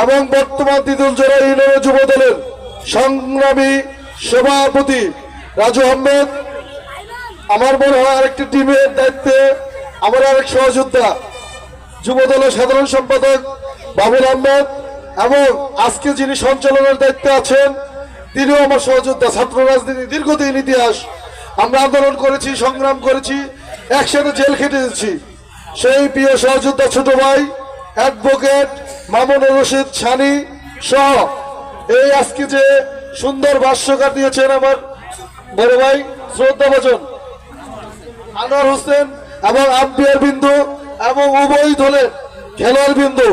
এবং বর্তমান তিতুল জোড়া ইউনিয়নের যুব দলের সংগ্রামী সভাপতি রাজু আহমেদ। আমার মনে হয় আরেকটি টিমের দায়িত্বে আমার আরেক সহযোদ্ধা যুব দলের সাধারণ সম্পাদক বাবুল আহমেদ এবং আজকে যিনি সঞ্চালনের দায়িত্বে আছেন, তিনিও আমার সহযোদ্ধা, ছাত্র রাজনীতি, দীর্ঘদিন ইতিহাস আমরা আন্দোলন করেছি, সংগ্রাম করেছি, একসাথে জেল খেটে খেটেছি। সেই প্রিয় সহযোদ্ধা ছোট ভাই অ্যাডভোকেট মামুনুর রশিদ, ছানি সহ এই আজকে যে সুন্দর ভাষ্যকার দিয়েছেন আমার বড় ভাই শ্রদ্ধা বচন আনোয়ার হোসেন এবং আম্পিয়ার বিন্দু এবং উভয় দলের খেলোয়াড় বিন্দু।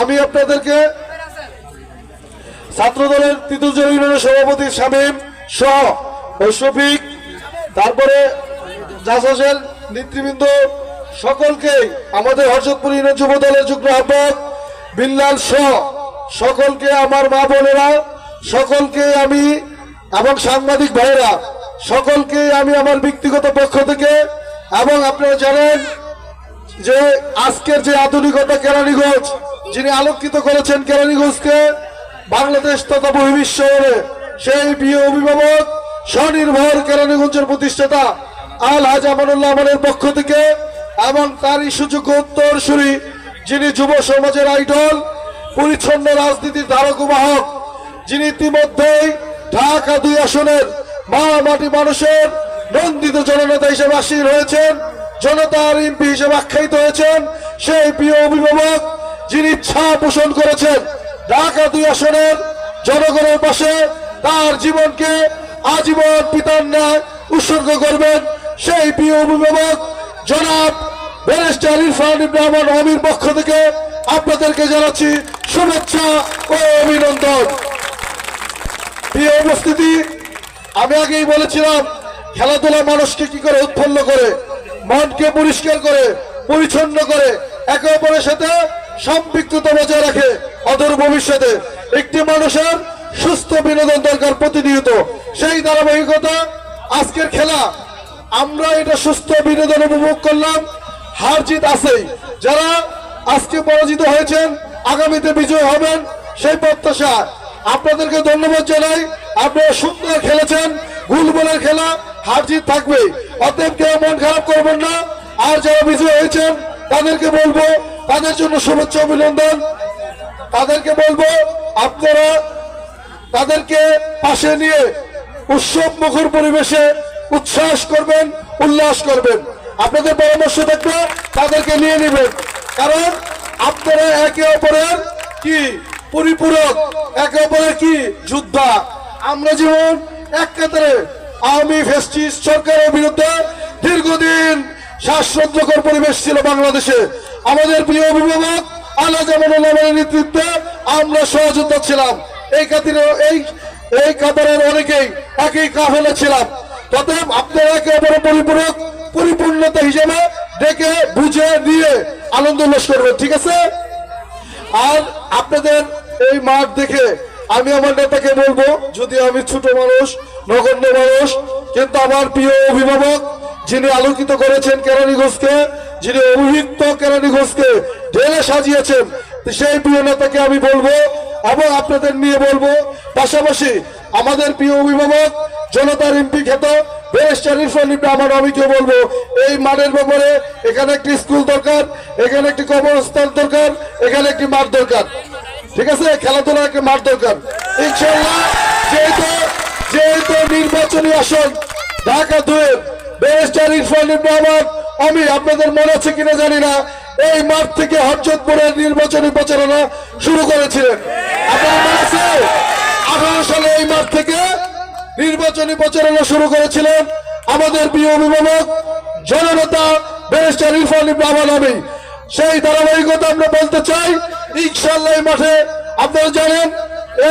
আমি আপনাদেরকে ছাত্র দলের তৃতীয় ইউনিয়নের সভাপতি শামীম সহ শফিক তারপরে জাসাসের নেতৃবৃন্দ সকলকে আমাদের হরজতপুর ইউনিয়ন যুব দলের যুগ্ম আহ্বায়ক বিল্লাল সহ সকলকে আমার মা বোনেরা, সকলকে আমি এবং সাংবাদিক ভাইয়েরা, সকলকে আমি আমার ব্যক্তিগত পক্ষ থেকে এবং আপনারা জানেন যে আজকের যে আধুনিকতা কেরানীগঞ্জ, যিনি আলোকিত করেছেন কেরানীগঞ্জকে, বাংলাদেশ তথা বহির্বিশ্বরে সেই প্রিয় অভিভাবক, স্বনির্ভর কেরানীগঞ্জের প্রতিষ্ঠাতা আল হাজ আমানুল্লাহ আমানের পক্ষ থেকে এবং তারই সুযোগ্য উত্তরসূরি যিনি যুব সমাজের আইডল, পরিচ্ছন্ন রাজনীতির ধারক বাহক, যিনি ইতিমধ্যেই ঢাকা দুই আসনের মা মাটি মানুষের নন্দিত জননেতা হিসেবে আসীন হয়েছেন, জনতার এমপি হিসেবে আখ্যায়িত হয়েছেন, সেই প্রিয় অভিভাবক যিনি ইচ্ছা পোষণ করেছেন, ঢাকা দুই আসনের জনগণের পাশে তার জীবনকে আজীবন পিতার ন্যায় উৎসর্গ করবেন, সেই প্রিয় অভিভাবক জনাব ব্যারিস্টার ইরফান ইব্রাহমান অমির পক্ষ থেকে আপনাদেরকে জানাচ্ছি শুভেচ্ছা ও অভিনন্দন। প্রিয় উপস্থিতি, আমি আগেই বলেছিলাম, খেলাধুলা মানুষকে কি করে উৎফুল্ল করে, মনকে পরিষ্কার করে, পরিচ্ছন্ন করে, একে অপরের সাথে সম্পৃক্ততা বজায় রাখে অদূর ভবিষ্যতে। একটি মানুষের সুস্থ বিনোদন দরকার প্রতিনিয়ত। সেই ধারাবাহিকতা, আজকের খেলা, আমরা এটা সুস্থ বিনোদন উপভোগ করলাম। হার জিত আছেই। যারা আজকে পরাজিত হয়েছেন, আগামীতে বিজয় হবেন, সেই প্রত্যাশা। আপনাদেরকে ধন্যবাদ জানাই। আপনারা সুন্দর খেলেছেন গুলবলের খেলা হার জিত থাকবে। অতএব কেউ মন খারাপ করবেন না। আর যারা বিজয় হয়েছেন, তাদেরকে বলব, তাদের জন্য শুভেচ্ছা অভিনন্দন। তাদেরকে বলব, আপনারা তাদেরকে পাশে নিয়ে উৎসব মুখর পরিবেশে উচ্ছ্বাস করবেন, উল্লাস করবেন। আপনাদের পরামর্শ থাকবে তাদেরকে নিয়ে নেবেন। কারণ আপনারা একে অপরের কি? পরিপূরক। একে অপরের কি? যোদ্ধা। আমরা যেমন এক কাতারে আওয়ামী ফেস্টিস সরকারের বিরুদ্ধে দীর্ঘদিন শ্বাসরুদ্ধকর পরিবেশ ছিল বাংলাদেশে। আমাদের প্রিয় অভিভাবক আল্লাহ জামানের নেতৃত্বে আমরা সহযোদ্ধা ছিলাম। এই খাতিরে এই এই কাতারের অনেকেই একই কাফেলা ছিলাম। ততএব আপনারা একে অপরের পরিপূরক পরিপূর্ণতা হিসেবে ডেকে, বুঝে, নিয়ে আনন্দ উল্লাস করবেন ঠিক আছে? আর আপনাদের এই মাঠ দেখে আমি আমার নেতাকে বলব, যদি আমি ছোট মানুষ, নগণ্য মানুষ, কিন্তু আমার প্রিয় অভিভাবক যিনি আলোকিত করেছেন কেরানী ঘোষকে, যিনি অভিযুক্ত কেরানী ঘোষকে ঢেলে সাজিয়েছেন, সেই প্রিয় নেতাকে আমি বলব এবং আপনাদের নিয়ে বলব, পাশাপাশি আমাদের প্রিয় অভিভাবক জনতার এমপি খ্যাত ব্যারিস্টার ইরফান ইবনে আমার অমিকে বলব? এই মাঠের ব্যাপারে এখানে একটি স্কুল দরকার, এখানে একটি কবরস্থান দরকার, এখানে একটি মাঠ দরকার। ঠিক আছে? খেলাধুলার একটা মাঠ দরকার। ইনশাল্লাহ যেহেতু যেহেতু নির্বাচনী আসন ঢাকা দুয়ের ব্যারিস্টার ইরফান ইবনে আমার আমি, আপনাদের মনে আছে কিনা জানি না, এই মাঠ থেকে হরজতপুরের নির্বাচনী প্রচারণা শুরু করেছিলেন। আপনার আছে? আঠারো সালে এই মাঠ থেকে নির্বাচনী প্রচারণা শুরু করেছিলেন আমাদের প্রিয় অভিভাবক, জননেতা, ব্যারিস্টার ইরফান ইব্রাহিম আমি সেই ধারাবাহিকতা আমরা বলতে চাই ইনশাল্লাহ মাঠে আপনারা জানেন,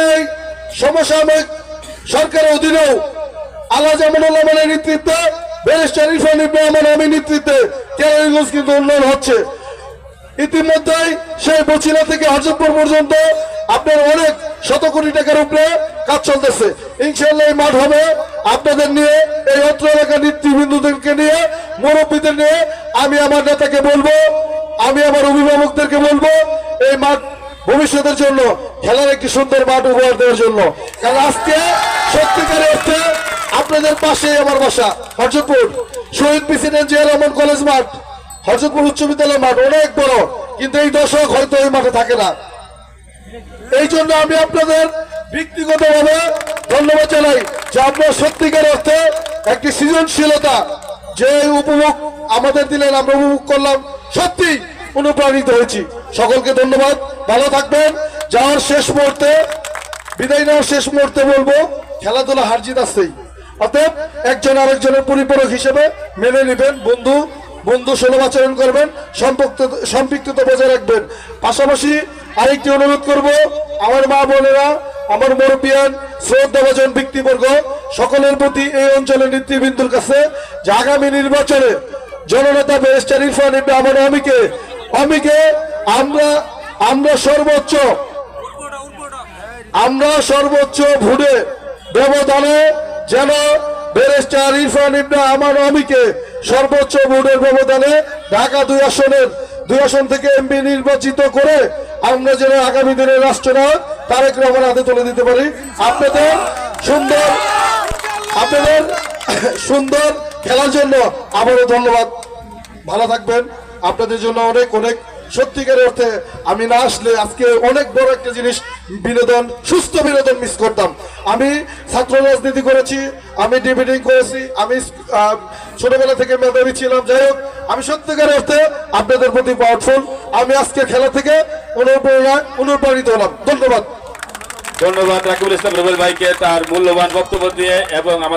এই সমসাময়িক সরকারের অধীনেও আল্লাহ জামানুল্লাহ নেতৃত্বে, ব্যারিস্টার ইরফান ইব্রাহিম আমি নেতৃত্বে কেরানীগঞ্জ কিন্তু উন্নয়ন হচ্ছে। ইতিমধ্যেই সেই বছিলা থেকে হরজতপুর পর্যন্ত আপনার অনেক শত কোটি টাকার উপরে কাজ চলতেছে। ইনশাল্লাহ এই মাঠ হবে। আপনাদের নিয়ে, এই অত্র এলাকার নেতৃবৃন্দদেরকে নিয়ে, মুরব্বীদের নিয়ে আমি আমার নেতাকে বলব, আমি আমার অভিভাবকদেরকে বলব, এই মাঠ ভবিষ্যতের জন্য, খেলার একটি সুন্দর মাঠ উপহার দেওয়ার জন্য। কারণ আজকে, সত্যিকারের অর্থে আপনাদের পাশে আমার বাসা, হরজতপুর। শহীদ প্রেসিডেন্ট জিয়া রহমান কলেজ মাঠ, হরজতপুর উচ্চ বিদ্যালয় মাঠ অনেক বড়, কিন্তু এই দশক হয়তো ওই মাঠে থাকে না। এই জন্য আমি আপনাদের ব্যক্তিগতভাবে ধন্যবাদ জানাই যে আপনার সত্যিকার অর্থে একটি সৃজনশীলতা যে উপভোগ আমাদের দিলেন, আমরা উপভোগ করলাম, সত্যি অনুপ্রাণিত হয়েছি। সকলকে ধন্যবাদ, ভালো থাকবেন। যাওয়ার শেষ মুহূর্তে, বিদায় নেওয়ার শেষ মুহূর্তে বলব, খেলাধুলা হার জিত আসছেই অতএব একজন আরেকজনের পরিপূরক হিসেবে মেনে নেবেন, বন্ধু বন্ধু সুলভ আচরণ করবেন, সম্পৃক্ত, সম্পৃক্ততা বজায় রাখবেন। পাশাপাশি আরেকটি অনুরোধ করব, আমার মা বোনেরা আমার মুরব্বিয়ান শ্রদ্ধাভাজন ব্যক্তিবর্গ, সকলের প্রতি এই অঞ্চলের নেতৃবৃন্দুর কাছে যে আগামী নির্বাচনে জননেতা ব্যারিস্টার ইরফান ইবনে আমার অমিকে অমিকে আমরা আমরা সর্বোচ্চ আমরা সর্বোচ্চ ভোটে ব্যবধানে যেন ব্যারিস্টার ইরফান ইবনে আমার অমিকে সর্বোচ্চ ভোটের ব্যবধানে ঢাকা দুই আসনের, দুই আসন থেকে এমপি নির্বাচিত করে আমরা যেন আগামী দিনের রাষ্ট্রনায়ক তারেক রহমান হাতে তুলে দিতে পারি। আপনাদের সুন্দর আপনাদের সুন্দর খেলার জন্য আবারও ধন্যবাদ। ভালো থাকবেন। আপনাদের জন্য অনেক অনেক সত্যিকারের অর্থে আমি না আসলে আজকে অনেক বড় একটা জিনিস, বিনোদন, সুস্থ বিনোদন মিস করতাম। আমি ছাত্র রাজনীতি করেছি, আমি ডিবেটিং করেছি, আমি ছোটবেলা থেকে মেধাবী ছিলাম। যাই হোক, আমি সত্যিকারের অর্থে আপনাদের প্রতি পাওয়ারফুল আমি আজকে খেলা থেকে অনুপ্রাণিত হলাম। ধন্যবাদ। ধন্যবাদ রাকিবুল ইসলাম রুবেল ভাইকে তার মূল্যবান বক্তব্য দিয়ে এবং